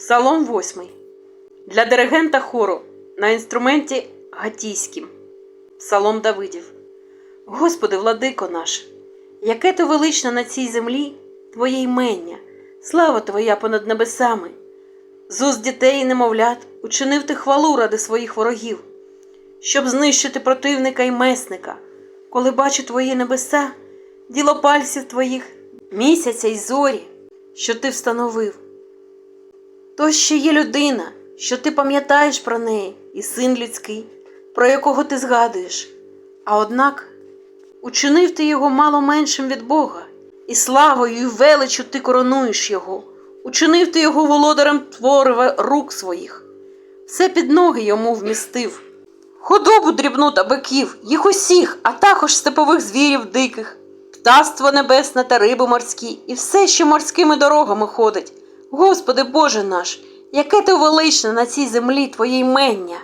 Псалом 8. Для диригента хору на інструменті гатійським. Псалом Давидів. Господи, владико наш, яке то величне на цій землі Твоє ймення, слава Твоя понад небесами. З уст дітей і немовлят учинив ти хвалу ради своїх ворогів, щоб знищити противника і месника, коли бачу твої небеса, діло пальців твоїх, місяця й зорі, що ти встановив. То ще є людина, що ти пам'ятаєш про неї, і син людський, про якого ти згадуєш. А однак учинив ти його мало меншим від Бога, і славою і величу ти коронуєш його, учинив ти його володарем творива рук своїх, все під ноги йому вмістив. Худобу дрібну та биків, їх усіх, а також степових звірів диких, птаство небесне та риби морські, і все, що морськими дорогами ходить. Господи Боже наш, яке ти величне на цій землі Твоє ймення!